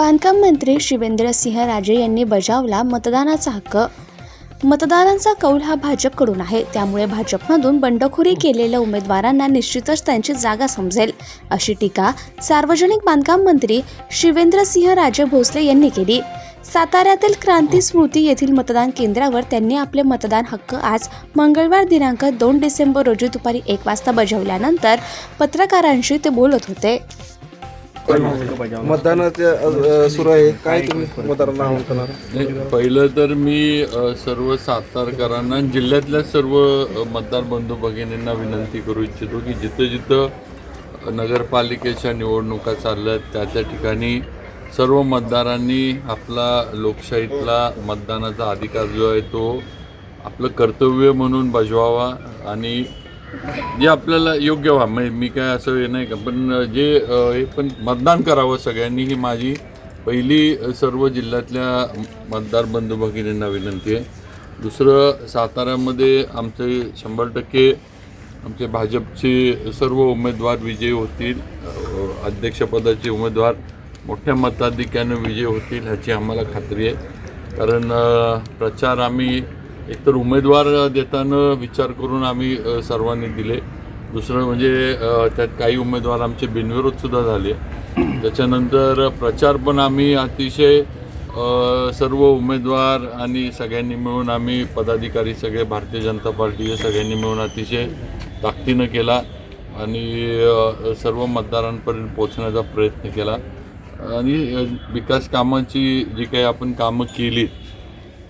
बांधकाम मंत्री शिवेंद्रसिंह राजे यांनी बजावला मतदानाचा हक्क. मतदारांचा कौल हा भाजपकडून आहे. त्यामुळे भाजपमधून बंडखोरी केलेल्या उमेदवारांना निश्चितच त्यांची जागा समजेल अशी टीका सार्वजनिक बांधकाम मंत्री शिवेंद्रसिंह राजे भोसले यांनी केली. साताऱ्यातील क्रांती स्मृती येथील मतदान केंद्रावर त्यांनी आपले मतदान हक्क आज मंगळवार दिनांक दोन डिसेंबर रोजी दुपारी एक वाजता बजावल्यानंतर पत्रकारांशी ते बोलत होते. मतदानाच्या सुरू आहे. काय तुम्ही मतदारांना आवाहन करणार पहिलं तर मी सर्व सातारकरांना जिल्ह्यातल्या सर्व मतदार बंधू भगिनींना विनंती करू इच्छितो की जिथं जिथं नगरपालिकेच्या निवडणुका चालल्या आहेत त्या त्या ठिकाणी सर्व मतदारांनी आपला लोकशाहीतला मतदानाचा अधिकार जो आहे तो आपलं कर्तव्य म्हणून बजवावा आणि जे आपल्याला योग्य व्हा. म्हणजे मी काय असं हे नाही का पण जे हे पण मतदान करावं सगळ्यांनी ही माझी पहिली सर्व जिल्ह्यातल्या मतदार बंधू भगिनींना विनंती आहे. दुसरं साताऱ्यामध्ये आमचे शंभर टक्के आमचे भाजपचे सर्व उमेदवार विजयी होतील. अध्यक्षपदाचे उमेदवार मोठ्या मताधिक्यानं विजयी होतील ह्याची आम्हाला खात्री आहे. कारण प्रचार आम्ही एकतर उमेदवार देताना विचार करून आम्ही सर्वांनी दिले. दुसरं म्हणजे त्यात काही उमेदवार आमचे बिनविरोधसुद्धा झाले. त्याच्यानंतर प्रचार पण आम्ही अतिशय सर्व उमेदवार आणि सगळ्यांनी मिळून आम्ही पदाधिकारी सगळे भारतीय जनता पार्टी हे सगळ्यांनी मिळून अतिशय ताकदीनं केला आणि सर्व मतदारांपर्यंत पोहोचण्याचा प्रयत्न केला. आणि विकास कामाची जी काही आपण कामं केली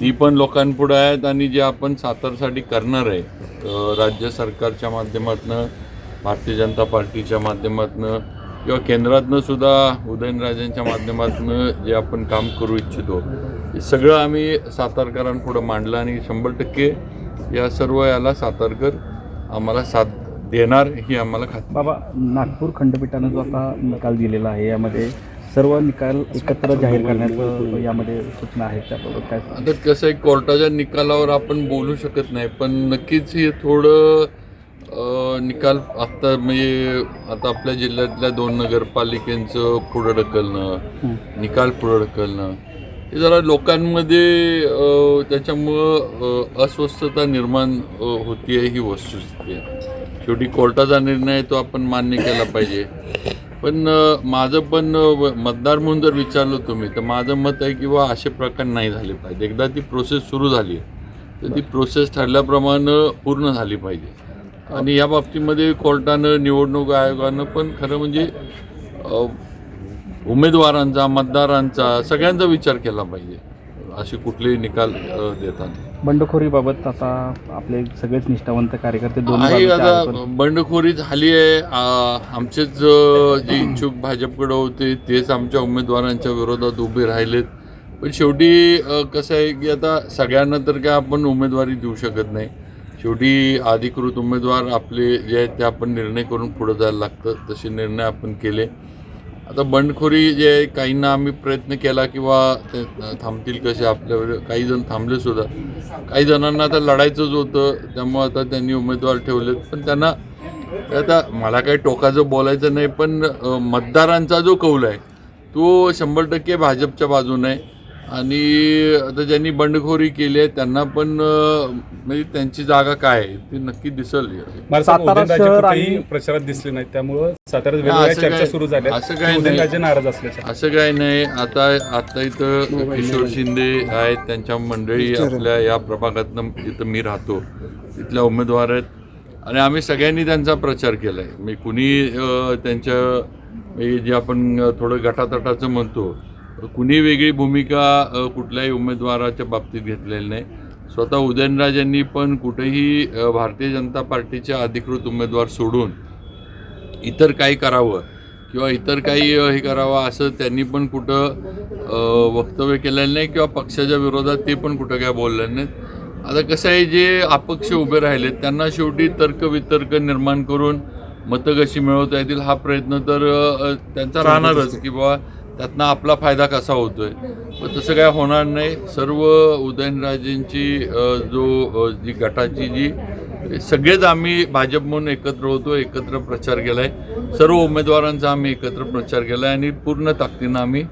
ती पण लोकांपुढे आहेत आणि जे आपण सातारसाठी करणार आहे राज्य सरकारच्या माध्यमातून भारतीय जनता पार्टीच्या माध्यमातून किंवा केंद्रातनं सुद्धा उदयनराजांच्या माध्यमातून जे आपण काम करू इच्छितो हे सगळं आम्ही सातारकरांपुढं मांडलं आणि शंभर टक्के या सर्व याला सातारकर आम्हाला साथ देणार ही आम्हाला खात्री. बाबा नागपूर खंडपीठानं जो आता निकाल दिलेला आहे यामध्ये सर्व निकाल एकत्र जाहीर करण्याचं यामध्ये सूचना आहेत त्याबाबत काय आता कसं आहे कोर्टाच्या निकालावर आपण बोलू शकत नाही पण नक्कीच हे थोडं निकाल आत्ता म्हणजे आता आपल्या जिल्ह्यातल्या दोन नगरपालिकेंचं पुढं ढकलणं निकाल पुढं ढकलणं हे जरा लोकांमध्ये त्याच्यामुळं अस्वस्थता निर्माण होती आहे ही वस्तुस्थिती आहे. शेवटी कोर्टाचा निर्णय तो आपण मान्य केला पाहिजे. पण माझं पण मतदार म्हणून जर विचारलं तुम्ही तर माझं मत आहे की बा असे प्रकार नाही झाले पाहिजे. एकदा ती प्रोसेस सुरू झाली तर ती प्रोसेस ठरल्याप्रमाणे पूर्ण झाली पाहिजे. आणि या बाबतीमध्ये कोर्टानं निवडणूक आयोगानं पण खरं म्हणजे उमेदवारांचा मतदारांचा सगळ्यांचा विचार केला पाहिजे असे कुठलेही निकाल देताना. बंडखोरीबाबत आता आपले सगळेच निष्ठावंत कार्यकर्ते दोन्ही आता बंडखोरी झाली आहे. आमचेच जे इच्छुक भाजपकडे होते तेच आमच्या उमेदवारांच्या विरोधात उभे राहिलेत. पण शेवटी कसं आहे की आता सगळ्यांना तर काय आपण उमेदवारी देऊ शकत नाही. शेवटी अधिकृत उमेदवार आपले जे आहेत ते आपण निर्णय करून पुढे जायला लागतं. तसे निर्णय आपण केले. आता बंडखोरी जे आहे काहींना आम्ही प्रयत्न केला किंवा ते थांबतील कसे आपल्यावर काही जण थांबले सुद्धा. काही जणांना आता लढायचंच होतं त्यामुळं आता त्यांनी उमेदवार ठेवलेत. पण त्यांना आता मला काही टोकाचं बोलायचं नाही पण मतदारांचा जो कौल आहे तो शंभर टक्के भाजपच्या बाजूने आहे. आणि आता ज्यांनी बंडखोरी केली आहे त्यांना पण म्हणजे त्यांची जागा काय आहे ती नक्की दिसल प्रचारात दिसले नाहीत त्यामुळं चर्चा काय- सुरू झाल्या असं काय उदयनराजे नाराज असल्याच्या असं काय नाही. आता आता इथं किशोर शिंदे आहेत त्यांच्या मंडळी आपल्या या प्रभागातनं इथं मी राहतो. तिथल्या उमेदवार आहेत. आणि आम्ही सगळ्यांनी त्यांचा प्रचार केला आहे मी कुणी त्यांच्या म्हणजे जे आपण थोडं गटातटाचं म्हणतो कुणी वेगळी भूमिका कुठल्याही उमेदवाराच्या बाबतीत घेतलेली नाही. स्वतः उदयनराजेंनी पण कुठेही भारतीय जनता पार्टीचे अधिकृत उमेदवार सोडून इतर काही करावं किंवा इतर काही हे करावं असं त्यांनी पण कुठं वक्तव्य केलेलं नाही किंवा पक्षाच्या विरोधात ते पण कुठं काय बोललेलं नाहीत. आता कसं आहे जे अपक्ष उभे राहिलेत त्यांना शेवटी तर्कवितर्क निर्माण करून मतं कशी मिळवता येतील हा प्रयत्न तर त्यांचा राहणारच की बाबा त्यातनं आपला फायदा कसा होतोय? पण तसं काय होणार नाही. सर्व उदयनराजेंची जो जी गटाची जी सगळेच आम्ही भाजप म्हणून एकत्र होतो एकत्र प्रचार केलाय. सर्व उमेदवारांचा आम्ही एकत्र प्रचार केलाय आणि पूर्ण ताकदीनं आम्ही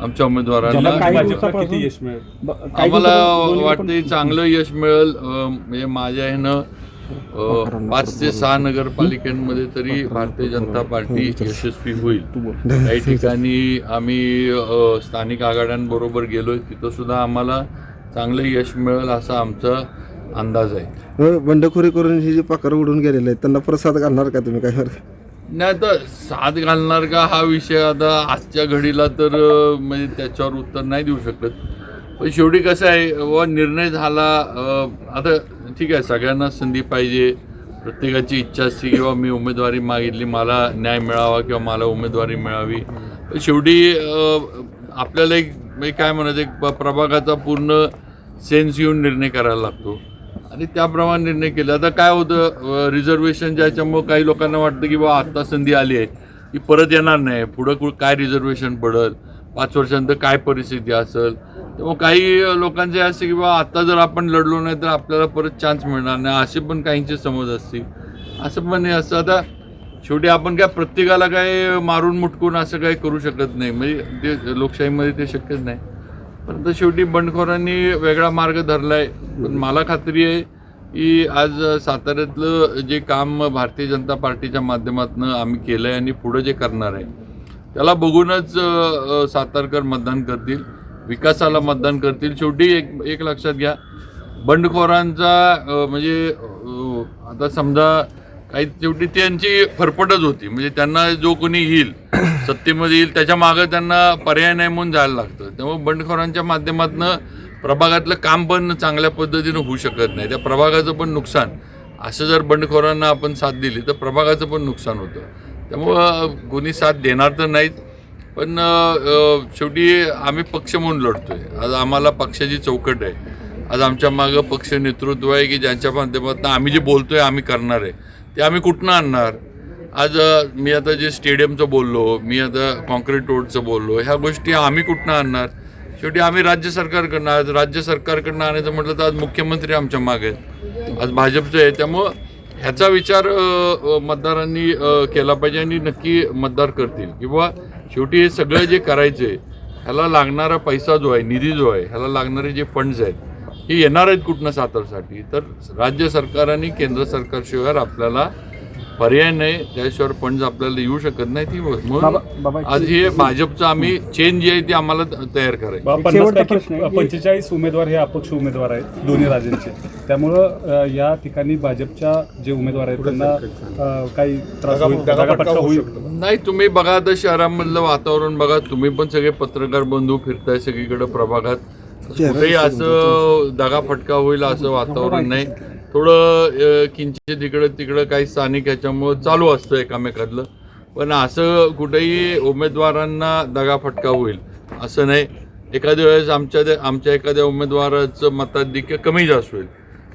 आमच्या उमेदवारांना आम्हाला वाटते चांगलं यश मिळेल. म्हणजे माझ्या ह्यानं पाच ते सहा नगरपालिकांमध्ये तरी भारतीय जनता पार्टी यशस्वी होईल. काही ठिकाणी आम्ही स्थानिक आघाड्यांबरोबर गेलोय तिथं सुद्धा आम्हाला चांगलं यश मिळेल असा आमचा अंदाज आहे. बंडखोरी करून ही जी पाकर उडून गेलेले आहेत त्यांना प्रसाद घालणार का तुम्ही? काय नाही तर साथ घालणार का हा विषय आता आजच्या घडीला तर म्हणजे त्याच्यावर उत्तर नाही देऊ शकत. पण शेवटी कसं आहे व निर्णय झाला आता ठीक आहे सगळ्यांना संधी पाहिजे प्रत्येकाची इच्छा असते किंवा मी उमेदवारी मागितली मला न्याय मिळावा किंवा मला उमेदवारी मिळावी. शेवटी आपल्याला एक काय म्हणायचं एक प- प्रभागाचा पूर्ण सेन्स घेऊन निर्णय करायला लागतो. आणि त्याप्रमाणे निर्णय केला. आता काय होतं रिझर्वेशन ज्याच्यामुळं काही लोकांना वाटतं की बा आत्ता संधी आली आहे की परत येणार नाही. पुढं कुठं काय रिझर्वेशन पडेल पाच वर्षानंतर काय परिस्थिती असेल तेव्हा काही लोकांचे असे की बा आता जर आपण लढलो नाही तर आपल्याला परत चान्स मिळणार नाही. असे पण काहींचे समज असतील. असं पण नाही असं आता शेवटी आपण काय प्रत्येकाला काय मारून मुटकून असं काही करू शकत नाही. म्हणजे ते लोकशाहीमध्ये ते शक्यच नाही. परंतु शेवटी बंडखोरांनी वेगळा मार्ग धरलाय. पण मला खात्री आहे की आज साताऱ्यातलं जे काम भारतीय जनता पार्टीच्या माध्यमातून आम्ही केलं आहे आणि पुढं जे करणार आहे त्याला बघूनच सातारकर मतदान करतील. विकासाला मतदान करतील. शेवटी एक एक लक्षात घ्या. बंडखोरांचा म्हणजे आता समजा काही शेवटी त्यांची फरफटच होती. म्हणजे त्यांना जो कोणी येईल सत्तेमध्ये येईल त्याच्या मागं त्यांना पर्याय नाही म्हणून जायला लागतं. त्यामुळे बंडखोरांच्या माध्यमातून प्रभागातलं काम पण चांगल्या पद्धतीनं होऊ शकत नाही. त्या प्रभागाचं पण नुकसान. असं जर बंडखोरांना आपण साथ दिली तर प्रभागाचं पण नुकसान होतं. त्यामुळं कोणी साथ देणार तर नाहीत. पण शेवटी आम्ही पक्ष म्हणून लढतोय. आज आम्हाला पक्षाची चौकट आहे. आज आमच्या मागं पक्ष नेतृत्व आहे की ज्यांच्या माध्यमातून आम्ही जे बोलतोय आम्ही करणार आहे. ते आम्ही कुठनं आणणार? आज मी आता जे स्टेडियमचं बोललो मी आता कॉन्क्रीट रोडचं बोललो ह्या गोष्टी आम्ही कुठनं आणणार? शेवटी आम्ही राज्य सरकारकडनं आज राज्य सरकारकडनं आणायचं म्हटलं तर आज मुख्यमंत्री आमच्या मागे आहेत. आज भाजपचं आहे त्यामुळं ह्याचा विचार मतदारांनी केला पाहिजे आणि नक्की मतदार करतील. किंवा शेवटी हे सगळं जे करायचं आहे ह्याला लागणारा पैसा जो आहे निधी जो आहे ह्याला लागणारे जे फंड्स आहेत हे येणार आहेत कुठनं सातारसाठी. तर राज्य सरकार आणि केंद्र सरकारशिवाय आपल्याला पर्याय नाही त्याशिवाय फंड्स आपल्याला येऊ शकत नाही ती म्हणून आज हे भाजपचं आम्ही चेंज जी आहे ती आम्हाला तयार करायची. पंचेचाळीस उमेदवार हे अपक्ष उमेदवार आहेत दोन्ही राज्यांचे. त्यामुळं या ठिकाणी भाजपच्या जे उमेदवार आहेत त्यांना काही त्रास होईल नाही तुम्ही बघा आता शहरामधलं वातावरण बघा तुम्ही पण सगळे पत्रकार बंधू फिरताय सगळीकडे प्रभागात. कुठेही असं दगाफटका होईल असं वातावरण नाही. थोडं किंचित इकडं तिकडं काही स्थानिक ह्याच्यामुळं चालू असतं एकामेकातलं. पण असं कुठेही उमेदवारांना दगाफटका होईल असं नाही. एखाद्या वेळेस आमच्या आमच्या एखाद्या उमेदवाराचं मताधिक्य कमी जास्त होईल.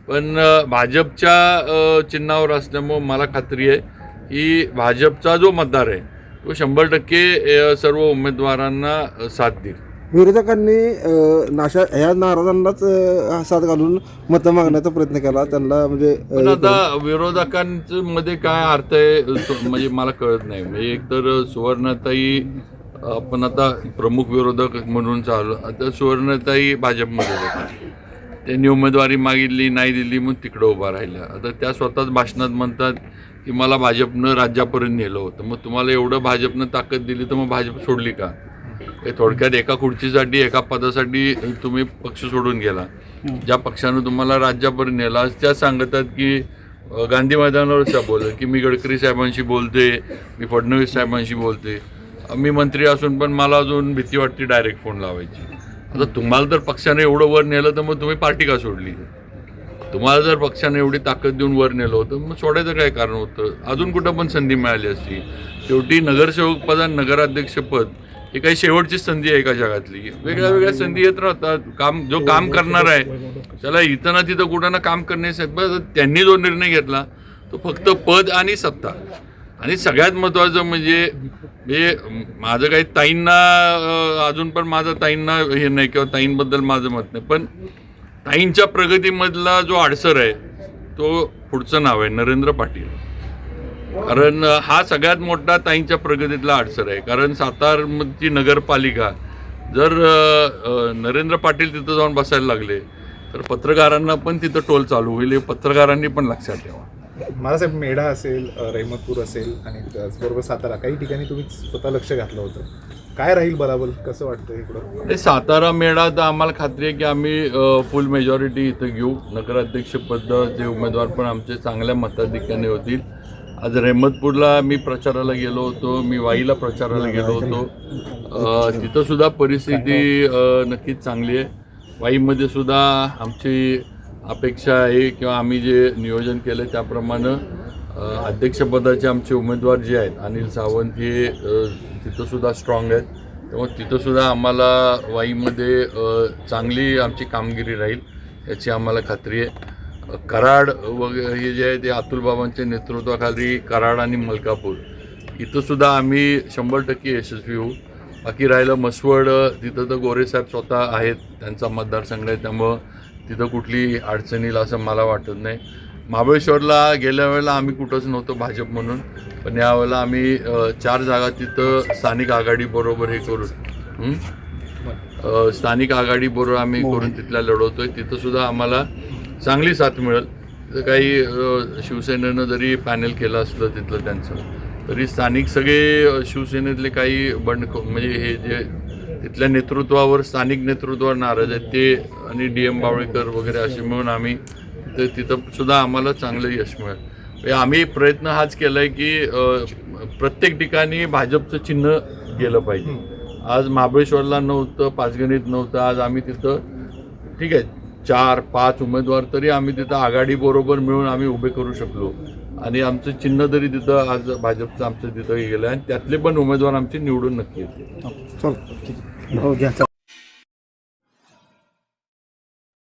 पण भाजपच्या चिन्हावर असल्यामुळं मला खात्री आहे की भाजपचा जो मतदार आहे तो शंभर टक्के सर्व उमेदवारांना साथ देईल. विरोधकांनी नाशा ह्या नाराजांनाच साथ घालून मतं मागण्याचा प्रयत्न केला. त्यांना म्हणजे पण आता विरोधकांचं मध्ये काय अर्थ आहे म्हणजे मला कळत नाही. म्हणजे एकतर सुवर्णताई आपण आता प्रमुख विरोधक म्हणून चालू आता सुवर्णताई भाजपमध्ये होत्या. त्यांनी उमेदवारी मागितली नाही दिली मग तिकडं उभा राहिल्या. आता त्या स्वतःच भाषणात म्हणतात की मला भाजपनं राज्यापर्यंत नेलं होतं. मग तुम्हाला एवढं भाजपनं ताकद दिली तर मग भाजप सोडली का? हे थोडक्यात एका खुर्चीसाठी एका पदासाठी तुम्ही पक्ष सोडून गेला. ज्या पक्षानं तुम्हाला राज्यापर्यंत नेला त्या सांगतात की गांधी मैदानावर त्या बोलत की मी गडकरी साहेबांशी बोलते मी फडणवीस साहेबांशी बोलते. मी मंत्री असून पण मला अजून भीती वाटते डायरेक्ट फोन लावायची. आता तुम्हाला तर पक्षाने एवढं वर नेलं तर मग तुम्ही पार्टी का सोडली? तुम्हाला जर पक्षाने एवढी ताकद देऊन वर नेलं होतं मग सोडायचं काय कारण होतं? अजून कुठं पण संधी मिळाली असती. शेवटी नगरसेवक पद आणि नगराध्यक्षपद ही काही शेवटची संधी आहे एका जगातली? वेगळ्या वेगळ्या संधी येत राहतात. काम जो काम करणार आहे त्याला इथं ना तिथं कुठं ना काम करण्यासाठी त्यांनी जो निर्णय घेतला तो फक्त पद आणि सत्ता. आणि सगळ्यात महत्त्वाचं म्हणजे हे माझं काही ताईंना अजून पण माझं ताईंना हे नाही किंवा ताईंबद्दल माझं मत नाही. पण ताईंच्या प्रगतीमधला जो अडसर आहे तो पुढचं नाव आहे नरेंद्र पाटील. कारण हा सगळ्यात मोठा ताईंच्या प्रगतीतला अडसर आहे. कारण सातारची नगरपालिका जर नरेंद्र पाटील तिथं जाऊन बसायला लागले तर पत्रकारांना पण तिथं टोल चालू होईल हे पत्रकारांनी पण लक्षात ठेवा. महारासाहेब मेढा असेल रहमतपूर असेल आणि त्याचबरोबर सातारा काही ठिकाणी तुम्ही स्वतः लक्ष घातलं होतं. काय राहील बराबर कसं वाटतं इकडं? हे सातारा मेळा तर आम्हाला खात्री आहे की आम्ही फुल मेजॉरिटी इथं घेऊ. नगराध्यक्षपद जे उमेदवार पण आमचे चांगल्या मताधिक्याने होतील. आज रहमतपूरला मी प्रचाराला गेलो होतो मी वाईला प्रचाराला गेलो होतो. अ, तिथं सुद्धा परिस्थिती नक्कीच चांगली आहे. वाईमध्ये सुद्धा आमची अपेक्षा आहे किंवा आम्ही जे नियोजन केलं त्याप्रमाणे अध्यक्षपदाचे आमचे उमेदवार जे आहेत अनिल सावंत हे अ, तिथं सुद्धा स्ट्रॉंग आहेत. त्यामुळे तिथं सुद्धा आम्हाला वाईमध्ये चांगली आमची कामगिरी राहील याची आम्हाला खात्री आहे. कराड वगैरे हे जे आहे ते अतुल बाबांच्या नेतृत्वाखाली कराड आणि मलकापूर. इथं सुद्धा आम्ही शंभर टक्के यशस्वी होऊ. बाकी राहिलं मसवड तिथं तर गोरेसाहेब स्वतः आहेत त्यांचा मतदारसंघ आहे त्यामुळं तिथं कुठली अडचण येईल असं मला वाटत नाही. महाबळेश्वरला गेल्या वेळेला आम्ही कुठंच नव्हतो भाजप म्हणून पण यावेळेला आम्ही चार जागा तिथं स्थानिक आघाडीबरोबर हे करून स्थानिक आघाडीबरोबर आम्ही करून तिथल्या लढवतोय. तिथं सुद्धा आम्हाला चांगली साथ मिळेल. तर काही शिवसेनेनं जरी पॅनल केलं असलं तिथलं त्यांचं तरी स्थानिक सगळे शिवसेनेतले काही बंड म्हणजे हे जे तिथल्या नेतृत्वावर स्थानिक नेतृत्वावर नाराज आहेत ते आणि डी एम बावळेकर वगैरे असे मिळून आम्ही ते तिथं सुद्धा आम्हाला चांगलं यश मिळेल. म्हणजे आम्ही प्रयत्न हाच केला आहे की प्रत्येक ठिकाणी भाजपचं चिन्ह गेलं पाहिजे. आज महाबळेश्वरला नव्हतं पाचगणीत नव्हतं आज आम्ही तिथं ठीक आहे चार पाच उमेदवार तरी आम्ही तिथं आघाडी बरोबर मिळून आम्ही उभे करू शकलो. आणि आमचं चिन्ह जरी तिथं आज भाजपचं आमचं तिथं गेलं आणि त्यातले पण उमेदवार आमचे निवडून नक्की येते चल. हो घ्या.